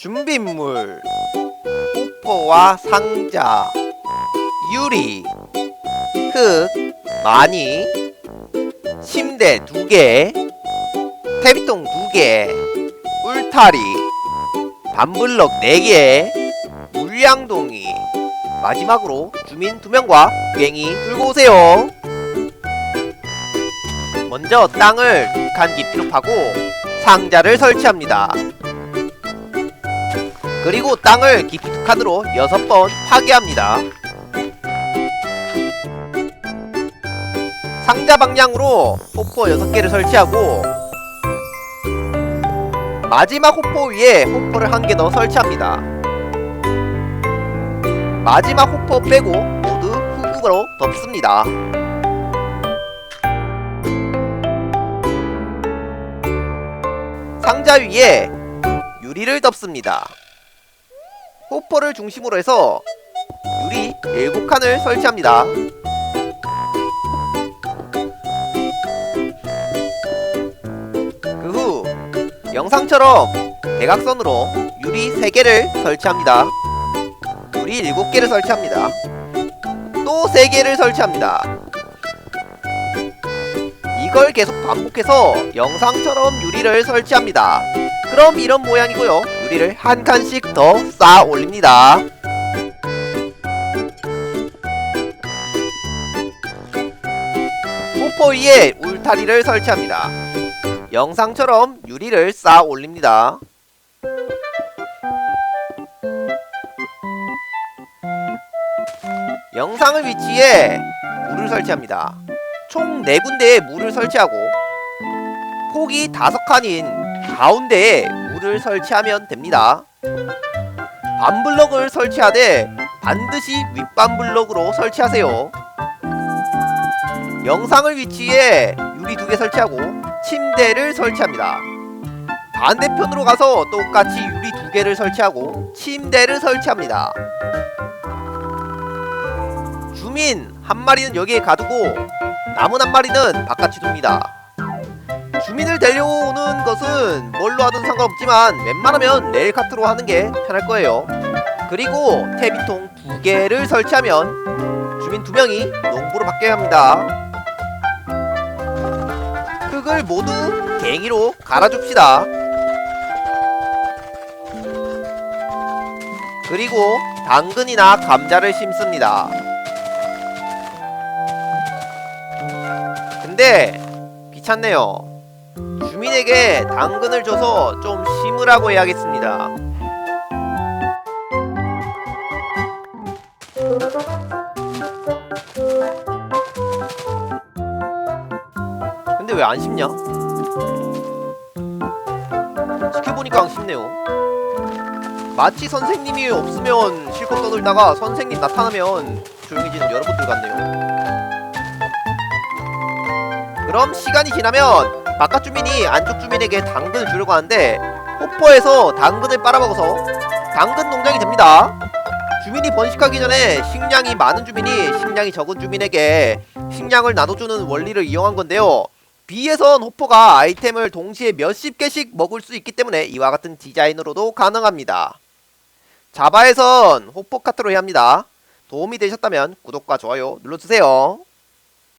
준비물 호포와 상자 유리 흙 많이 침대 2개 테비통 2개 울타리 반블럭 4개 물량동이. 마지막으로 주민 2명과 비행이 들고 오세요. 먼저 땅을 두 칸 깊이로 파고 상자를 설치합니다 그리고 땅을 두 칸으로 여섯 번 파괴합니다 상자 방향으로 호포 6개를 설치하고 마지막 호포 위에 호포를 한 개 더 설치합니다. 마지막 호포 빼고 모두 흙으로 덮습니다. 상자 위에 유리를 덮습니다. 호포를 중심으로 해서 유리 7칸을 설치합니다. 그 후 영상처럼 대각선으로 유리 3개를 설치합니다. 유리 7개를 설치합니다. 또 3개를 설치합니다. 이걸 계속 반복해서 영상처럼 유리를 설치합니다. 그럼 이런 모양이고요. 유리를 한 칸씩 더 쌓아 올립니다. 포포 위에 울타리를 설치합니다. 영상처럼 유리를 쌓아 올립니다. 영상을 위치에 물을 설치합니다. 총 4군데에 물을 설치하고 폭이 5칸인 가운데에 물을 설치하면 됩니다. 반블럭을 설치하되 반드시 윗반블럭으로 설치하세요. 영상을 위치에 유리 두 개 설치하고 침대를 설치합니다. 반대편으로 가서 똑같이 유리 두 개를 설치하고 침대를 설치합니다. 주민 한 마리는 여기에 가두고 남은 한 마리는 바깥에 둡니다. 주민을 데려오는 것은 뭘로 하든 상관없지만 웬만하면 레일 카트로 하는 게 편할 거예요. 그리고 퇴비통 두 개를 설치하면 주민 두 명이 농부로 바뀌어야 합니다. 흙을 모두 갱이로 갈아줍시다. 그리고 당근이나 감자를 심습니다. 근데 귀찮네요. 주민에게 당근을 줘서 좀 심으라고 해야겠습니다. 근데 왜 안 심냐? 지켜보니까 안 심네요. 마치 선생님이 없으면 실컷 떠들다가 선생님 나타나면 조용해지는 여러분들 같네요. 그럼 시간이 지나면 바깥 주민이 안쪽 주민에게 당근을 주려고 하는데 호퍼에서 당근을 빨아먹어서 당근 농장이 됩니다. 주민이 번식하기 전에 식량이 많은 주민이 식량이 적은 주민에게 식량을 나눠주는 원리를 이용한 건데요. B에선 호퍼가 아이템을 동시에 몇십 개씩 먹을 수 있기 때문에 이와 같은 디자인으로도 가능합니다. 자바에선 호퍼 카트로 해야 합니다. 도움이 되셨다면 구독과 좋아요 눌러주세요.